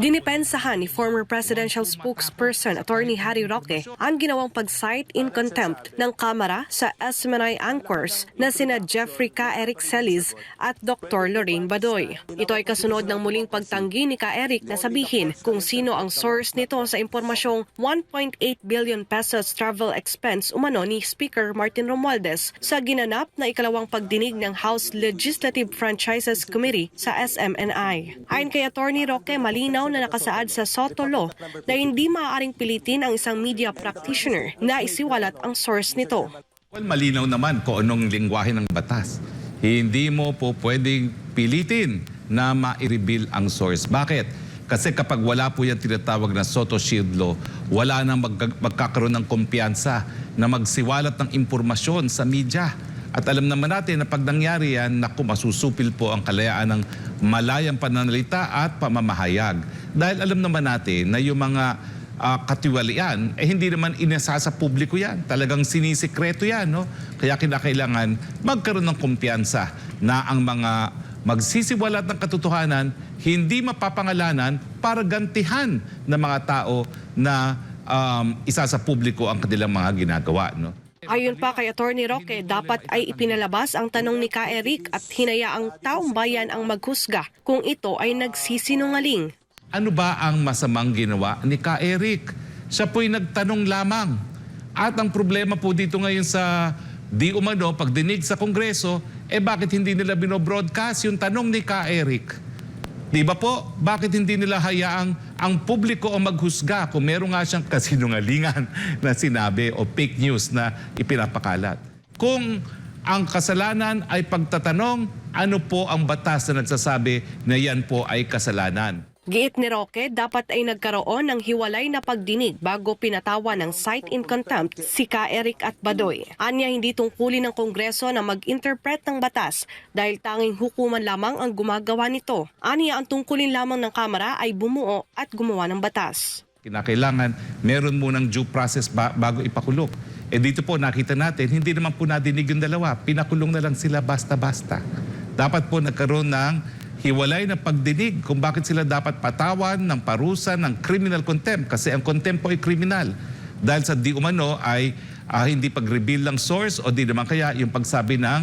Dinipensahan ni former presidential spokesperson Attorney Harry Roque ang ginawang pag-cite in contempt ng Kamara sa SMNI anchors na sina Jeffrey K. Eric Celis at Dr. Lorraine Badoy. Ito ay kasunod ng muling pagtanggi ni K. Eric na sabihin kung sino ang source nito sa impormasyong 1.8 billion pesos travel expense umano ni Speaker Martin Romualdez sa ginanap na ikalawang pagdinig ng House Legislative Franchises Committee sa SMNI. Ayon kay Attorney Roque, malinaw na nakasaad sa Soto Law na hindi maaaring pilitin ang isang media practitioner na isiwalat ang source nito. Well, malinaw naman kung anong lingwahe ng batas. Hindi mo po pwedeng pilitin na ma-reveal ang source. Bakit? Kasi kapag wala po yung tinatawag na Soto Shield Law, wala nang mag- magkakaroon ng kumpiyansa na magsiwalat ng impormasyon sa media. At alam naman natin na pag nangyari yan, naku, masusupil po ang kalayaan ng malayang pananalita at pamamahayag. Dahil alam naman natin na yung mga ah, katiwalian, eh hindi naman inasa sa publiko yan. Talagang sinisikreto yan. No? Kaya kinakailangan magkaroon ng kumpiyansa na ang mga magsisiwalat ng katotohanan, hindi mapapangalanan para gantihan ng mga tao na um, isa sa publiko ang kanilang mga ginagawa. No? Ayon pa kay Attorney Roque, dapat ay ipinalabas ang tanong ni Ka Eric at hinayaang taong bayan ang maghusga kung ito ay nagsisinungaling. Ano ba ang masamang ginawa ni Ka Eric? Siya po'y nagtanong lamang. At ang problema po dito ngayon sa di umano, pagdinig sa Kongreso, eh bakit hindi nila binobroadcast yung tanong ni Ka Eric? Di ba po? Bakit hindi nila hayaang ang publiko ang maghusga kung meron nga siyang kasinungalingan na sinabi o fake news na ipinapakalat? Kung ang kasalanan ay pagtatanong, ano po ang batas na nagsasabi na yan po ay kasalanan? Giit ni Roque, dapat ay nagkaroon ng hiwalay na pagdinig bago pinatawa ng cite in contempt si Ka Eric at Badoy. Anya hindi tungkulin ng Kongreso na mag-interpret ng batas dahil tanging hukuman lamang ang gumagawa nito. Anya ang tungkulin lamang ng Kamara ay bumuo at gumawa ng batas. Kinakailangan meron munang due process ba- bago ipakulong. Eh dito po nakita natin, hindi naman po nadinig yung dalawa. Pinakulong na lang sila basta-basta. Dapat po nagkaroon ng hiwalay na pagdinig kung bakit sila dapat patawan ng parusa ng criminal contempt. Kasi ang contempt po ay criminal. Dahil sa di umano ay ah, hindi pag-reveal ng source o di naman kaya yung pagsabi ng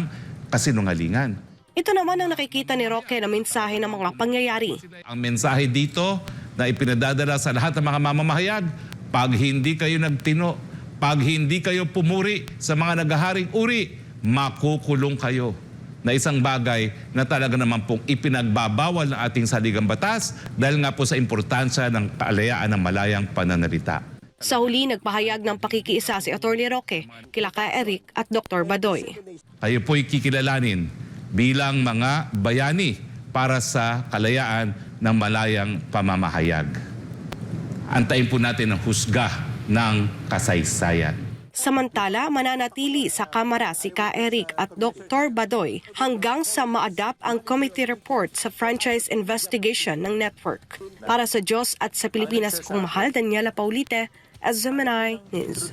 kasinungalingan. Ito naman ang nakikita ni Roque na mensahe ng mga pangyayari. Ang mensahe dito na ipinadadala sa lahat ng mga mamamahayag, pag hindi kayo nagtino, pag hindi kayo pumuri sa mga nagaharing uri, makukulong kayo na isang bagay na talaga naman pong ipinagbabawal ng ating saligang batas dahil nga po sa importansya ng kaalayaan ng malayang pananalita. Sa huli, nagpahayag ng pakikiisa si Atty. Roque, kila Ka Eric at Dr. Badoy. Kayo po'y kikilalanin bilang mga bayani para sa kalayaan ng malayang pamamahayag. Antayin po natin ang husga ng kasaysayan. Samantala, mananatili sa Kamara si Ka Eric at Dr. Badoy hanggang sa ma-adapt ang committee report sa franchise investigation ng network. Para sa Diyos at sa Pilipinas kung mahal, Daniela Paulite, as Gemini News.